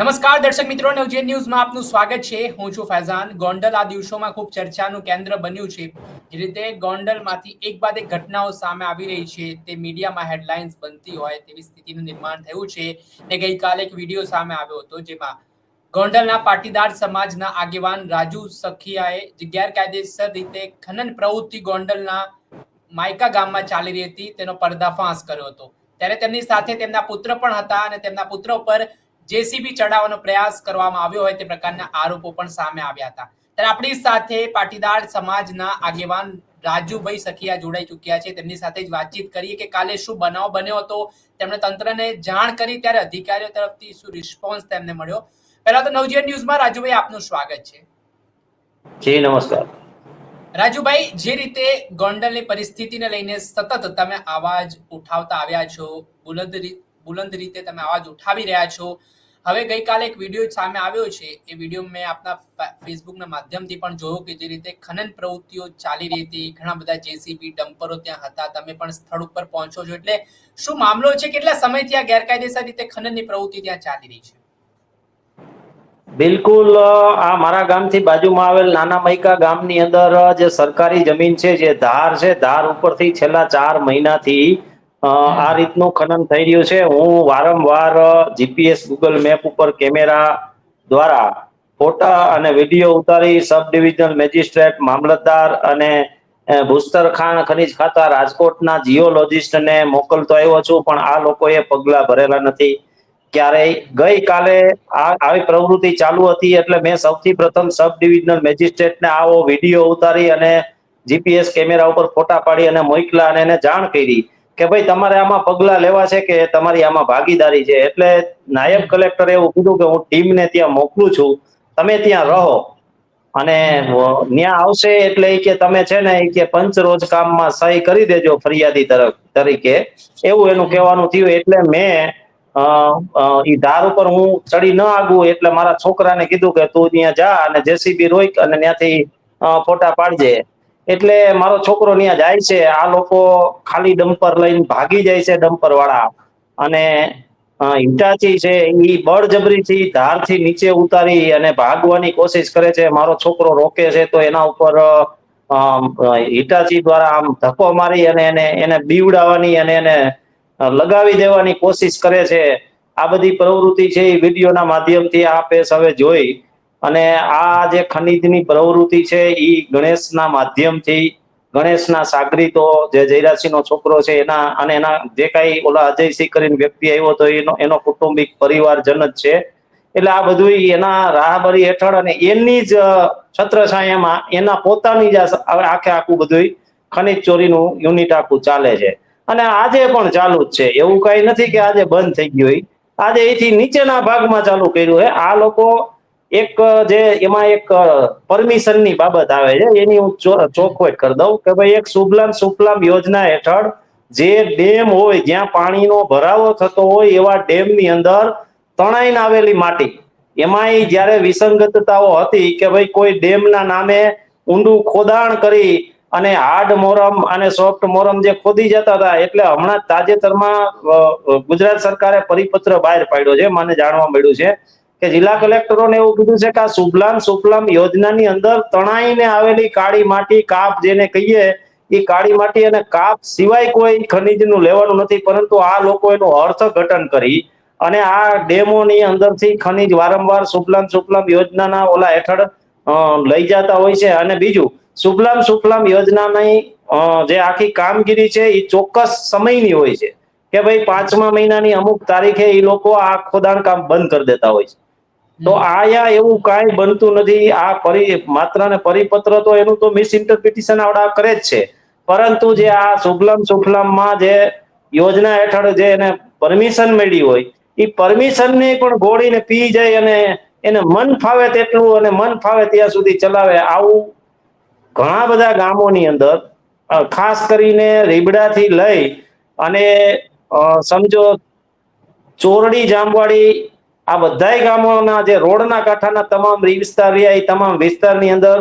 નમસ્કાર દર્શક મિત્રો નવજીવન ન્યૂઝમાં આપનું સ્વાગત છે. હું છું ફૈઝાન. ગોંડલ આ દિવસોમાં ખૂબ ચર્ચાનું કેન્દ્ર બન્યું છે. જે રીતે ગોંડલમાંથી એક બાદ એક ઘટનાઓ સામે આવી રહી છે, તે મીડિયામાં હેડલાઇન્સ બનતી હોય તેવી સ્થિતિનું નિર્માણ થયું છે ને ગઈકાલે એક વીડિયો સામે આવ્યો હતો જેમાં ગોંડલના પાટીદાર સમાજના આગેવાન રાજુ સખિયાએ ગેરકાયદેસર રીતે ખનન પ્રવૃત્તિ ગોંડલના માયકા ગામમાં ચાલી રહી હતી, તેનો પર્દાફાશ કર્યો હતો. ત્યારે તેમની સાથે તેમના પુત્ર પણ હતા અને તેમના પુત્ર ઉપર જેસીબી ચડાવવાનો પ્રયાસ કરવામાં આવ્યો હોય તે પ્રકારના આરોપો પણ સામે આવ્યા હતા. ત્યારે આપણી સાથે પાટીદાર સમાજના આગેવાન રાજુભાઈ સખિયા જોડાઈ ચૂક્યા છે. તેમની સાથે જ વાતચીત કરીએ કે કાલે શું બનાવ બન્યો હતો? તેમણે તંત્રને જાણ કરી ત્યારે અધિકારીઓ તરફથી શું રિસ્પોન્સ તેમને મળ્યો? પહેલા તો નવજીવન ન્યૂઝમાં રાજુભાઈ આપનું સ્વાગત છે. જી નમસ્કાર. રાજુભાઈ જે રીતે ગોંડલની પરિસ્થિતિને લઈને સતત તમે આવાજ ઉઠાવતા આવ્યા છો બુલંદ બુલંદ રીતે તમે અવાજ ઉઠાવી રહ્યા છો. હવે ગઈકાલે એક વીડિયો સામે આવ્યો છે. એ વીડિયો મેં આપના ફેસબુકના માધ્યમથી પણ જોયો કે જે રીતે ખનન પ્રવૃત્તિઓ ચાલી રહી હતી. ઘણા બધા જેસીબી ડમ્પરો ત્યાં હતા. તમે પણ સ્થળ ઉપર પહોંચો છો. એટલે શું મામલો છે? કેટલા સમયથી આ ગેરકાયદેસર રીતે ખનનની પ્રવૃત્તિ ત્યાં ચાલી રહી છે? બિલકુલ આ મારા ગામથી બાજુમાં આવેલ નાના મૈકા ગામની અંદર જે સરકારી જમીન છે, જે ધાર છે, ધાર ઉપરથી છેલ્લા ચાર મહિનાથી આ રીતનું ખનન થઈ રહ્યું છે. હું વારંવાર જીપીએસ ગૂગલ મેપ ઉપર કેમેરા દ્વારા ફોટા અને વીડિયો ઉતારી સબ ડિવિઝનલ મેજિસ્ટ્રેટ મામલતદાર અને ભૂસ્તર ખાણ ખનીજ ખાતા રાજકોટના જીઓલોજિસ્ટને મોકલતો આવ્યો છું પણ આ લોકોએ પગલા ભરેલા નથી. ક્યારેય. ગઈકાલે આ આવી પ્રવૃત્તિ ચાલુ હતી એટલે મેં સૌથી પ્રથમ સબ ડિવિઝનલ મેજિસ્ટ્રેટને આવો વીડિયો ઉતારી અને જીપીએસ કેમેરા ઉપર ફોટા પાડી અને મોકલા અને એને જાણ કરી. કે ભાઈ તમારે આમાં પગલા લેવા છે કે તમારી આમાં ભાગીદારી છે? એટલે નાયબ કલેક્ટરે એવું કીધું કે હું ટીમને ત્યાં મોકલું છું, તમે ત્યાં રહો. અને ત્યાં આવશે એટલે એ કે તમે છે ને એ કે પંચ રોજ કામમાં સહી કરી દેજો ફરિયાદી તરફ, તરીકે. એવું એનું કહેવાનું થયું એટલે મેં ઈ ધાર ઉપર હું ચડી ન આગું એટલે મારા છોકરાને કીધું કે તું ત્યાં જા અને જેસીબી રોઈક અને ત્યાંથી ફોટા પાડજે. એટલે મારો છોકરો ત્યાં જાય છે. આ લોકો ખાલી ડમ્પર લઈને ભાગી જાય છે ડમ્પર વાળા અને હિટાચી છે એ બળજબરીથી ધારથી નીચે ઉતારી અને ભાગવાની કોશિશ કરે છે. મારો છોકરો રોકે છે તો એના ઉપર હિટાચી દ્વારા આમ ધક્કો મારી અને એને એને બીવડાવવાની અને એને લગાવી દેવાની કોશિશ કરે છે. આ બધી પ્રવૃત્તિ છે એ વિડીયોના માધ્યમથી આ પેસ હવે જોઈ. અને આ જે ખનીજની પ્રવૃત્તિ છે એ ગણેશના માધ્યમથી, ગણેશના સાગરીતો, જે જયરાશીનો છોકરો છે, એના અને એના જે કાંઈ ઓલા અજયસિંહ કરીને વ્યક્તિ આવ્યો હતો એનો એનો કુટુંબિક પરિવારજન જ છે. એટલે આ બધું એના રાહબરી હેઠળ અને એની જ છત્રછાયામાં એના પોતાની જ આખે આખું બધું ખનીજ ચોરીનું યુનિટ આખું ચાલે છે. અને આજે પણ ચાલુ જ છે. એવું કઈ નથી કે આજે બંધ થઈ ગયું આજે એથી નીચેના ભાગમાં ચાલુ કર્યું છે. આ લોકો એક જે એમાં એક પરમિશનની બાબત આવે છે, એની હું ચોખવટ કરી દઉં કે ભાઈ એક સુબલામ સુફલામ યોજના હેઠળ જે ડેમ હોય, જ્યાં પાણીનો ભરાવો થતો હોય, એવા ડેમની અંદર તણાઈને આવેલી માટી. એમાંય જ્યારે વિસંગતતાઓ હતી કે ભાઈ કોઈ ડેમના નામે ઊંડું ખોદાણ કરી અને હાર્ડ મોરમ અને સોફ્ટ મોરમ જે ખોદી જતા હતા, એટલે હમણાં તાજેતરમાં ગુજરાત સરકારે પરિપત્ર બહાર પાડ્યો છે, મને જાણવા મળ્યું છે. કે જિલ્લા કલેક્ટરોને એવું કીધું છે કે આ સુફલામ સુફલામ યોજનાની અંદર તણાઈને આવેલી કાળી માટી, કાપ જેને કહીએ, એ કાળી માટી અને કાપ સિવાય કોઈ ખનીજનું લેવાનું નથી, પરંતુ આ લોકો એનું અર્થઘટન કરી અને આ ડેમોની અંદરથી ખનીજ વારંવાર સુફલામ સુફલામ યોજનાના ઓલા હેઠળ લઈ જતા હોય છે. અને બીજું સુફલામ સુફલામ યોજનાની જે આખી કામગીરી છે, એ ચોક્કસ સમયની હોય છે. કે ભાઈ પાંચમા મહિનાની અમુક તારીખે એ લોકો આ ખોદાણ કામ બંધ કરી દેતા હોય છે. તો આયા એવું કાંઈ બનતું નથી. આ પરી માત્ર ને પરિપત્ર તો એનું તો મિસઇન્ટરપ્રિટેશન આવડા કરે જ છે. પરંતુ જે આ સુફલમ સુફલામમાં જે યોજના હેઠળ જે એને પરમિશન મળી હોય એ પરમિશન ને પણ ગોળીને પી જાય અને એને મન ફાવે તેટલું અને મન ફાવે ત્યાં સુધી ચલાવે. આવું ઘણા બધા ગામોની અંદર ખાસ કરીને રીબડાથી લઈ અને સમજો ચોરડી જામવાડી આ બધાય ગામોના જે રોડના કાંઠાના તમામ વિસ્તાર રહ્યા, એ તમામ વિસ્તારની અંદર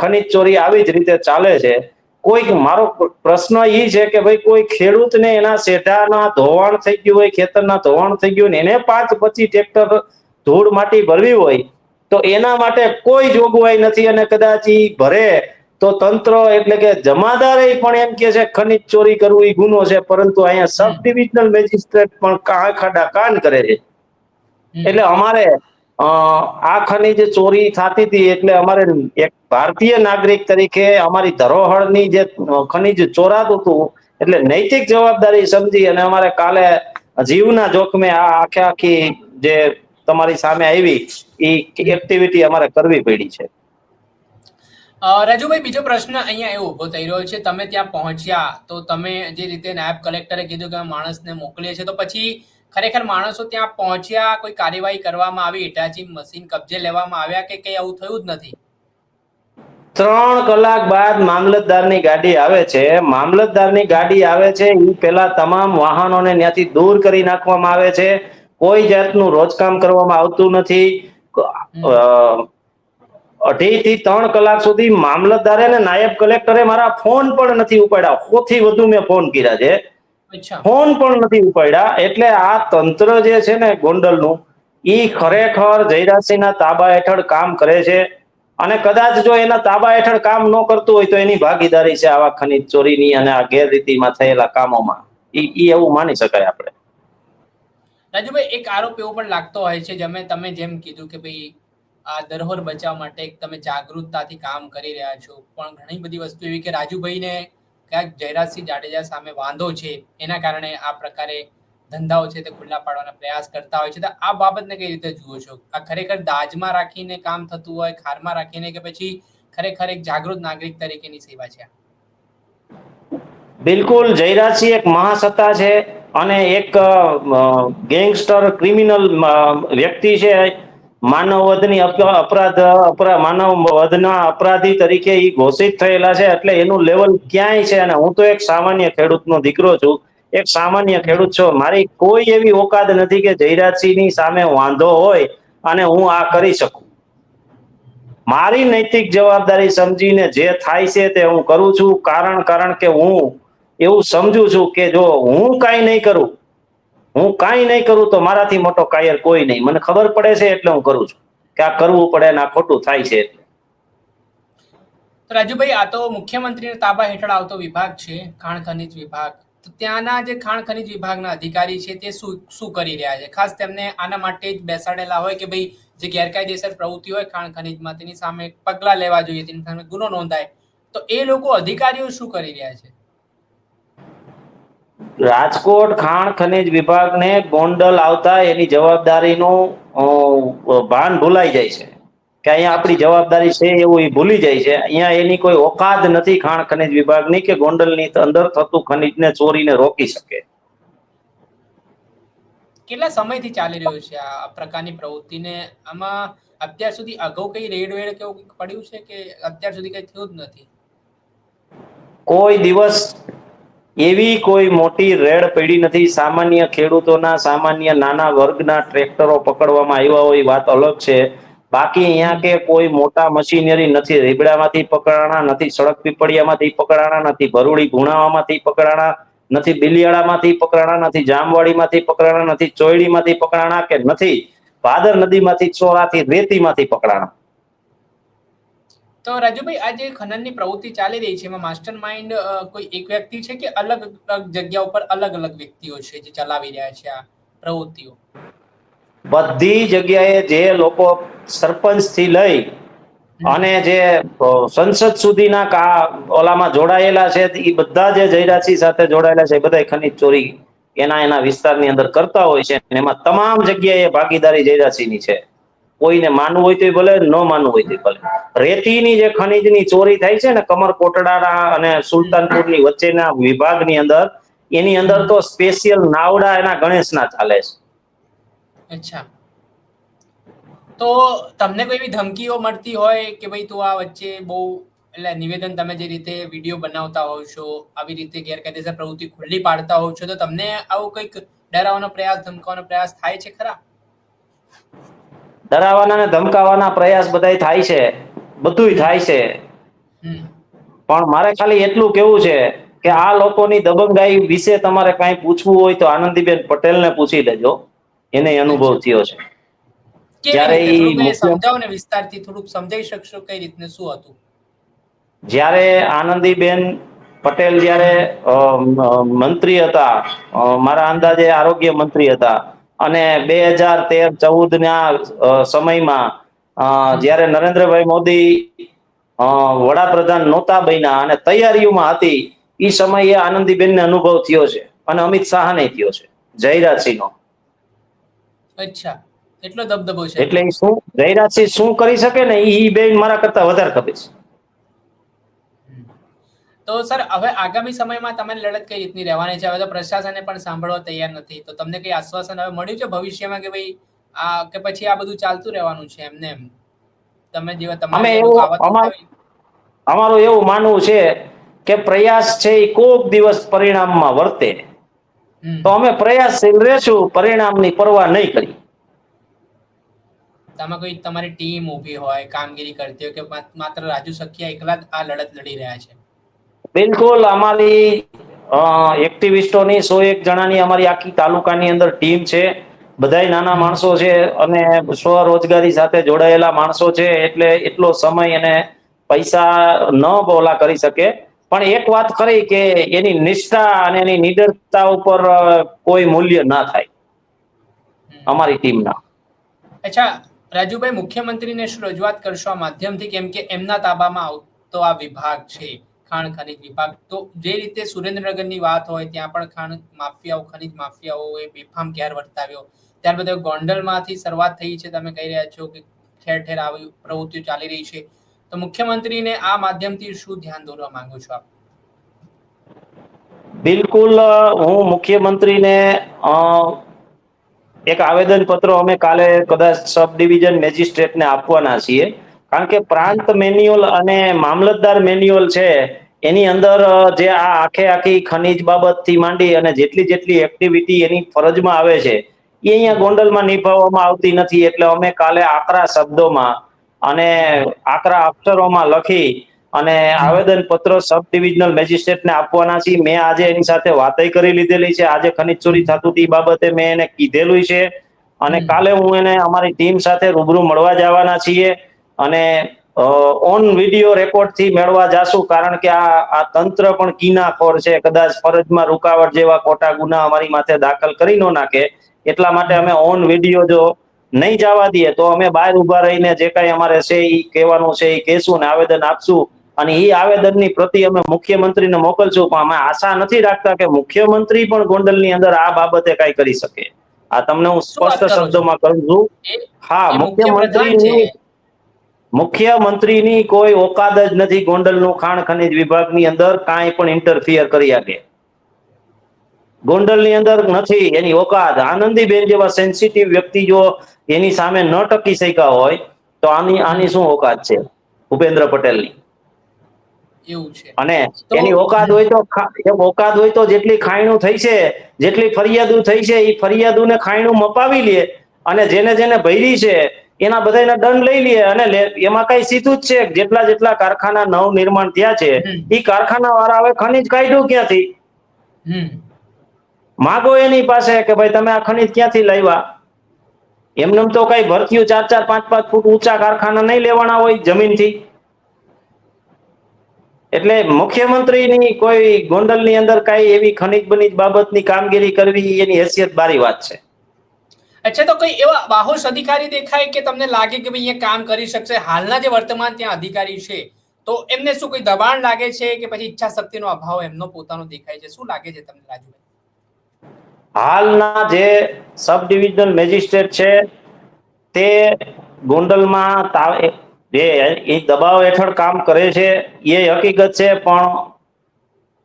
ખનીજ ચોરી આવી જ રીતે ચાલે છે કોઈક મારો પ્રશ્ન એ છે કે ભાઈ કોઈ ખેડૂતને એના શેઢાના ધોવાણ થઈ ગયું હોય, ખેતરના ધોવાણ થઈ ગયું ને એને પાંચ પચીસ ટ્રેક્ટર ધૂળ માટી ભરવી હોય, તો એના માટે કોઈ જોગવાઈ નથી અને કદાચ એ ભરે, તો તંત્ર એટલે કે જમાદારે પણ એમ કે છે ખનીજ ચોરી કરવું એ ગુનો છે, પરંતુ અહીંયા સબ ડિવિઝનલ મેજિસ્ટ્રેટ પણ કા ખાડા કાન કરે છે. એટલે અમારે આ ખનીજ ચોરી થતી હતી એટલે અમારે એક ભારતીય નાગરિક તરીકે અમારી ધરોહરની જે ખનીજ ચોરાતું હતું એટલે નૈતિક જવાબદારી સમજી અને અમારે કાલે જીવના જોખમે આ આખે આખી જે તમારી સામે આવી એ એક્ટિવિટી અમારે કરવી પડી છે. રાજુભાઈ બીજો પ્રશ્ન અહીંયા એવો ઊભો થઈ રહ્યો છે તમે ત્યાં પહોંચ્યા તો તમે જે રીતે નાયબ કલેક્ટરે કીધું કે માણસને મોકલીએ છીએ તો પછી ખરેખર માણસો ત્યાં પહોંચ્યા કોઈ કાર્યવાહી કરવામાં આવી હિટાચી મશીન કબજે લેવામાં આવ્યા કે કઈ આવું થયું જ નથી? ત્રણ કલાક બાદ મામલતદારની ગાડી આવે છે. મામલતદારની ગાડી આવે છે એ પેલા તમામ વાહનોને ત્યાંથી દૂર કરી નાખવામાં આવે છે. કોઈ જાતનું રોજકામ કરવામાં આવતું નથી. અઢી થી ત્રણ કલાક સુધી મામલતદારે અને નાયબ કલેક્ટરે મારા ફોન પણ નથી ઉપાડ્યા. સૌથી વધુ મેં ફોન કર્યા છે. ફોન પણ નથી ઉપાડ્યા. એટલે આ તંત્ર જે છે ને ગોંડલનું એ ખરેખર જયરાજસિંહના તાબા હેઠળ કામ કરે છે. અને કદાચ જો એના તાબા હેઠળ કામ ન કરતું હોય તો એની ભાગીદારી છે આવા ખનીજ ચોરીની અને આ ગેરરીતિમાં થયેલા કામોમાં. ઈ એવું માની શકાય આપણે. રાજુભાઈ એક આરોપ એવો પણ લાગતો હોય છે જેમ તમે જેમ કીધું કે ભાઈ આ ધરોહર બચાવવા માટે તમે જાગૃતતાથી કામ કરી રહ્યા છો. પણ ઘણી બધી વસ્તુ એવી કે રાજુભાઈને ક્યાંક જયરાજસિંહ જાડેજા સામે વાંધો છે, એના કારણે આ પ્રકારે ધંધાઓ છે તે ખુલ્લા પાડવાના પ્રયાસ કરતા હોય છે. તો આ બાબતને કઈ રીતે જુઓ છો? આ ખરેખર દાજમાં રાખીને કામ થતું હોય, ખારમાં રાખીને કે પછી ખરેખર એક જાગૃત નાગરિક તરીકેની સેવા છે બિલકુલ, જયરાજસિંહ એક મહાસત્તા છે અને એક ગેંગસ્ટર, ક્રિમિનલ વ્યક્તિ છે. માનવ વધની અપ- અપરાધ, અપરા માનવ વધના અપરાધી તરીકે એ ઘોષિત થયેલા છે. એટલે એનું લેવલ ક્યાંય છે? અને હું તો એક સામાન્ય ખેડૂતનો દીકરો છું. એક સામાન્ય ખેડૂત છો. મારી કોઈ એવી ઓકાદ નથી કે જયરાજસિંહની સામે વાંધો હોય અને હું આ કરી શકું. મારી નૈતિક જવાબદારી સમજીને જે થાય છે તે હું કરું છું. કારણ કારણ કે હું એવું સમજુ છું કે જો હું કાંઈ નહીં કરું હું કાંઈ નહીં કરું તો મારાથી મોટો કાયર કોઈ નહીં. મને ખબર પડે છે એટલે હું કરું છું. કે આ કરવું પડે ને આ ખોટું થાય છે એટલે. તો રાજુભાઈ, આ તો મુખ્યમંત્રીના તાબા હેઠળ આવતો વિભાગ છે, ખાણ ખનિજ વિભાગ. ત્યાંના જે ખાણ ખનિજ વિભાગના અધિકારી છે તે શું શું કરી રહ્યા છે? ખાસ તેમને આના માટે જ બેસાડેલા હોય કે ભાઈ, જે ગેરકાયદેસર પ્રવૃત્તિ હોય ખાણ ખનિજમાં, તેની સામે પગલાં લેવા જોઈએ, તેની સામે ગુનો નોંધાય. તો એ લોકો અધિકારીઓ શું કરી રહ્યા છે? રાજકોટ ખાણ ખનિજ વિભાગને ગોંડલ આવતા એની જવાબદારીનું ભાન ભૂલાઈ જાય છે. કે અહીંયા આપણી જવાબદારી છે એવું એ ભૂલી જાય છે. અહીંયા એની કોઈ ઓકાદ નથી ખાણ ખનિજ વિભાગની કે ગોંડલની અંદર થતું ખનિજને ચોરીને રોકી શકે. કેટલા સમયથી ચાલી રહ્યું છે આ પ્રકારની પ્રવૃત્તિને? આમાં અત્યાર સુધી અગાઉ કઈ રેડ વેડ કેવું પડ્યું છે કે અત્યાર સુધી કઈ થયું જ નથી? કોઈ દિવસ એવી કોઈ મોટી રેડ પડી નથી. સામાન્ય ખેડૂતોના, સામાન્ય નાના વર્ગના ટ્રેક્ટરો પકડવામાં આવ્યા હોય વાત અલગ છે. બાકી અહીંયા કે કોઈ મોટા મશીનરી નથી. રીબડામાંથી પકડાણા નથી, સડક પીપળિયામાંથી પકડાણા નથી, ભરૂડી ગુણાવામાંથી પકડાણા નથી, બિલિયાળામાંથી પકડાણા નથી, જામવાડીમાંથી પકડાણા નથી, ચોયડીમાંથી પકડાણા કે નથી, ભાદર નદીમાંથી, ચોરાથી રેતીમાંથી પકડાણા. તો રાજુભાઈ આ જે ખનનની પ્રવૃત્તિ ચાલી રહી છે એમાં માસ્ટર માઇન્ડ કોઈ એક વ્યક્તિ છે કે અલગ અલગ જગ્યા ઉપર અલગ અલગ વ્યક્તિઓ છે જે ચલાવી રહ્યા છે આ પ્રવૃત્તિઓ? બધી જગ્યાએ જે લોકો સરપંચથી લઈ અને જે સંસદ સુધીના કા ઓલામાં જોડાયેલા છે એ બધા જે જયરાશી સાથે જોડાયેલા છે એ બધા ખનીજ ચોરી એના એના વિસ્તારની અંદર કરતા હોય છે એમાં તમામ જગ્યાએ ભાગીદારી જયરાજસિંહની છે. કોઈને માનવું હોય તો ભલે, ન માનવું હોય તો ભલે. રેતીની જે ખનીજની ચોરી થાય છે ને, કમર કોટડાના અને સુલતાનપુરની વચ્ચેના વિભાગની અંદર, એની અંદર તો સ્પેશિયલ નાવડા એના ગણેશના ચાલે છે. અચ્છા. તો તમને કોઈ એવી ધમકીઓ મળતી હોય કે ભાઈ તું આ વચ્ચે બહુ, એટલે નિવેદન તમે જે રીતે વીડિયો બનાવતા હોવ છો, આવી રીતે ગેરકાયદેસર પ્રવૃત્તિ ખુલ્લી પાડતા હોવ છો, તો તમને આવું કંઈક ડરાવવાનો પ્રયાસ ધમકાવાનો પ્રયાસ થાય છે ખરા? ડરાવવાના ને ધમકાવવાના પ્રયાસ બધાય થાય છે. બધુંય થાય છે. પણ મારે ખાલી એટલું કેવું છે કે આ લોકોની દબંગાઈ વિશે તમારે કઈ પૂછવું હોય તો આનંદીબેન પટેલને પૂછી લેજો એને અનુભવ થયો છે. જ્યારે રીતે? ઈ થોડુંક સમજાવો ને વિસ્તારથી થોડુંક સમજાવી શકશો કઈ રીતને શું હતું? જ્યારે આનંદીબેન પટેલ જ્યારે મંત્રી હતા મારા અંદાજે આરોગ્ય મંત્રી હતા અને બે હજાર તેર ચૌદ ના સમયમાં જ્યારે નરેન્દ્રભાઈ મોદી વડાપ્રધાન નહોતા બન્યા અને તૈયારીઓમાં હતી એ સમયે આનંદીબેનને અનુભવ થયો છે અને અમિત શાહને થયો છે જયરાજસિંહનો. અચ્છા એટલો દબદબો છે. એટલે શું શું જયરાજસિંહ શું કરી શકે ને એ બેન મારા કરતા વધારે ખબર છે. તો સર હવે આગામી સમયમાં તમારી લડત કઈ રીતની રહેવાની છે? હવે તો પ્રશાસને પણ સાંભળવા તૈયાર નથી. તો તમને કઈ આશ્વાસન હવે મળ્યું છે ભવિષ્યમાં કે ભાઈ આ કે પછી આ બધું ચાલતું રહેવાનું છે એમને એમ? તમે જેવા તમારે. અમારું એવું માનવું છે કે પ્રયાસ છે એ કોક દિવસ પરિણામમાં વર્તે. તો અમે પ્રયાસશીલ રહેશું પરિણામની પરવા નહીં કરી. તમે કોઈ તમારી ટીમ ઊભી હોય કામગીરી કરતી હોય કે માત્ર રાજુ સખિયા એકલા જ આ લડત લડી રહ્યા છે? બિલકુલ અમારી એક્ટિવિસ્ટોની સો એક જણાની અમારી આખી તાલુકાની અંદર ટીમ છે. બધાય નાના માણસો છે અને સ્વરોજગારી સાથે જોડાયેલા માણસો છે એટલે એટલો સમય અને પૈસા ન બોલા કરી શકે. પણ એક વાત ખરી કે એની નિષ્ઠા અને એની નિડરતા ઉપર કોઈ મૂલ્ય ના થાય. અમારી ટીમના. અચ્છા, રાજુભાઈ મુખ્યમંત્રીને શું રજૂઆત કરશો આ માધ્યમથી? કેમ કે એમના તાબામાં આવતો આ વિભાગ છે. ખાણ ખનિજ વિભાગ. તો જે રીતે સુરેન્દ્રનગરની વાત હોય, ત્યાં પણ ખાણ માફિયાઓ, ખનિજ માફિયાઓ એ બેફામ ઘેર વર્તાવ્યો. ત્યારબાદ હવે ગોંડલમાંથી શરૂઆત થઈ છે. તમે કહી રહ્યા છો કે ઠેર ઠેર આવી પ્રવૃત્તિઓ ચાલી રહી છે. તો મુખ્યમંત્રીને આ માધ્યમથી શું ધ્યાન દોરવા માંગો છો આપ? બિલકુલ હું મુખ્યમંત્રીને એક આવેદન પત્ર અમે કાલે કદાચ સબ ડિવિઝન મેજિસ્ટ્રેટને આપવાના છીએ. કારણ કે પ્રાંત મેન્યુઅલ અને મામલતદાર મેન્યુઅલ છે એની અંદર જે આ આખે આખી ખનીજ બાબતથી માંડી અને જેટલી જેટલી એક્ટિવિટી એની ફરજમાં આવે છે એ અહીંયા ગોંડલમાં નિભાવવામાં આવતી નથી. એટલે અમે કાલે આકરા શબ્દોમાં અને આકરા અક્ષરોમાં લખી અને આવેદન પત્ર સબ ડિવિઝનલ મેજિસ્ટ્રેટને આપવાના છીએ. મેં આજે એની સાથે વાતય કરી લીધેલી છે. આજે ખનીજ ચોરી થતું હતી બાબતે મેં એને કીધેલું છે. અને કાલે હું એને અમારી ટીમ સાથે રૂબરૂ મળવા જવાના છીએ. અને ઓન વીડિયો રેકોર્ડથી મેળવા જાશું કારણ કે આ આ તંત્ર પણ કીનાખોર છે. કદાચ ફરજમાં રૂકાવટ જેવા ખોટા ગુના અમારી માથે દાખલ કરી ન નાખે. એટલા માટે અમે ઓન વીડિયો જો નહીં જવા દઈએ તો અમે બહાર ઊભા રહીને જે કાંઈ અમારે છે એ કહેવાનું છે એ કહેશું ને આવેદન આપશું. અને એ આવેદનની પ્રતિ અમે મુખ્યમંત્રીને મોકલશું પણ અમે આશા નથી રાખતા કે મુખ્યમંત્રી પણ ગોંડલની અંદર આ બાબતે કાંઈ કરી શકે. આ તમને હું સ્પષ્ટ? શબ્દોમાં કહું છું. હા એ મુખ્ય પ્રધાન છે. મુખ્યમંત્રીની કોઈ ઓકાદ જ નથી ગોંડલનું ખાણ ખનીજ વિભાગની અંદર કાંઈ પણ ઇન્ટરફિયર કરી શકે. ગોંડલની અંદર નથી એની ઓકાદ. આનંદીબેન જેવા સેન્સિટિવ વ્યક્તિ જો એની સામે ન ટકી શક્યા હોય તો આની આની શું ઓકાદ છે? ભૂપેન્દ્ર પટેલની. અને એની ઓકાદ હોય તો એમ ઓકાત હોય તો જેટલી ખાયણું થઈ છે જેટલી ફરિયાદો થઈ છે એ ફરિયાદોને ખાયણું મપાવી લે અને જેને જેને ભરી છે એના બધાના દંડ લઈ લે અને એમાં કઈ સીધું જ છે જેટલા જેટલા કારખાના નવ નિર્માણ થયા છે એ કારખાના વાળા હવે ખનીજ કાઢ્યું ક્યાંથી? માગો એની પાસે કે ભાઈ તમે આ ખનીજ ક્યાંથી લાવ્યા? એમને તો કઈ ભરતીયું ચાર ચાર પાંચ પાંચ ફૂટ ઊંચા કારખાના નહીં લેવાના હોય જમીનથી. એટલે મુખ્યમંત્રીની કોઈ ગોંડલની અંદર કઈ એવી ખનીજ બનીજ બાબતની કામગીરી કરવી એની હેસિયત બારી વાત છે. અચ્છા, તો કોઈ એવા બાહોશ અધિકારી દેખાય કે તમને લાગે કે ભાઈ અહીંયા કામ કરી શકશે? હાલના જે વર્તમાન ત્યાં અધિકારી છે, તો એમને શું કોઈ દબાણ લાગે છે કે પછી ઈચ્છા શક્તિનો અભાવ એમનો પોતાનો દેખાય છે? શું લાગે છે તમને, રાજુભાઈ? હાલના જે સબ ડિવિઝનલ મેજિસ્ટ્રેટ છે, તે ગોંડલમાં જે એ દબાવ હેઠળ કામ કરે છે, એ હકીકત છે, પણ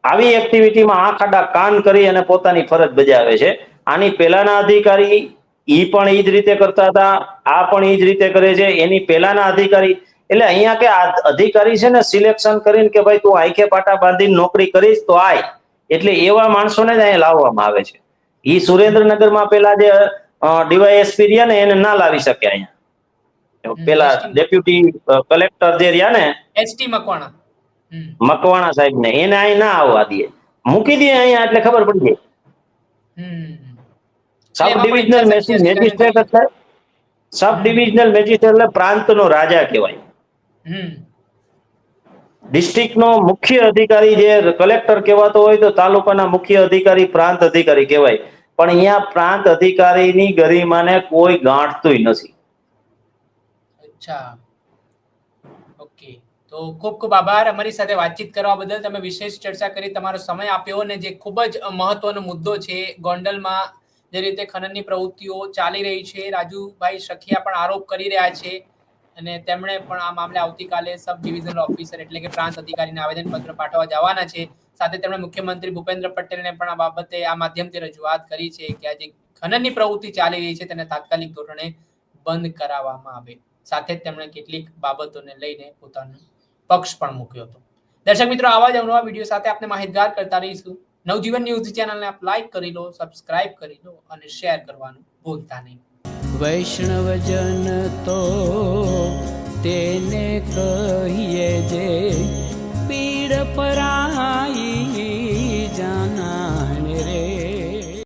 આવી એક્ટિવિટીમાં આંખ આડા કાન કરી અને પોતાની ફરજ બજાવે છે. આની પહેલાના અધિકારી ઈ પણ એ જ રીતે કરતા હતા આ પણ એ જ રીતે કરે છે. એની પહેલાના અધિકારી એટલે અહીંયા કે અધિકારી છે ને સિલેક્શન કરીને કે ભાઈ તું આંખે પાટા બાંધીને નોકરી કરીશ તો આય. એટલે એવા માણસોને જ અહીંયા લાવવામાં આવે છે. ઈ સુરેન્દ્રનગરમાં પેલા જે ડીવાયએસપી રહ્યા ને એને ના લાવી શકે અહીંયા. પેલા ડેપ્યુટી કલેક્ટર જે રહ્યા ને એસટી મકવાણા. મકવાણા સાહેબ ને એને અહીં ના આવવા દે. મૂકી દે અહીંયા એટલે ખબર પડી જાય. સબ ડિવિઝનલ મેજિસ્ટ્રેટ એટલે સબ ડિવિઝનલ મેજિસ્ટ્રેટ એટલે પ્રાંતનો રાજા કહેવાય. ડિસ્ટ્રિક્ટનો મુખ્ય અધિકારી જે કલેક્ટર કહેવાતો હોય તો તાલુકાના મુખ્ય અધિકારી પ્રાંત અધિકારી કહેવાય. પણ અહીંયા પ્રાંત અધિકારીની ગરિમાને કોઈ ગાંઠતું નથી. અચ્છા. ઓકે. તો ખૂબ ખૂબ આભાર અમારી સાથે વાતચીત કરવા બદલ. તમે વિશેષ ચર્ચા કરી તમારો સમય આપ્યો અને જે ખૂબ જ મહત્વનો મુદ્દો છે ગોંડલમાં જે રીતે ખનનની પ્રવૃત્તિઓ ચાલી રહી છે, રાજુભાઈ સખિયા પણ આરોપ કરી રહ્યા છે અને તેમણે પણ આ મામલે આવતીકાલે સબ ડિવિઝનલ ઓફિસર એટલે કે પ્રાંત અધિકારીને આવેદનપત્ર પાઠવવા જવાના છે. સાથે તેમણે મુખ્યમંત્રી ભૂપેન્દ્ર પટેલને પણ આ બાબતે આ માધ્યમથી રજૂઆત કરી છે કે આ જે ખનનની પ્રવૃત્તિ ચાલી રહી છે તેને તાત્કાલિક ધોરણે બંધ કરાવવામાં આવે. સાથે તેમણે કેટલીક બાબતોને લઈને પોતાનો પક્ષ પણ મૂક્યો હતો. દર્શક મિત્રો, આવા જ અવનવા વીડિયો સાથે આપણે માહિતગાર કરતા રહીશું. નવજીવન ન્યૂઝ ચેનલને આપ લાઈક કરી લો, સબસ્ક્રાઇબ કરી લો અને શેર કરવાનું ભૂલતા નહીં. વૈષ્ણવજન તો તેને કહીએ જે પીડ પરાઈ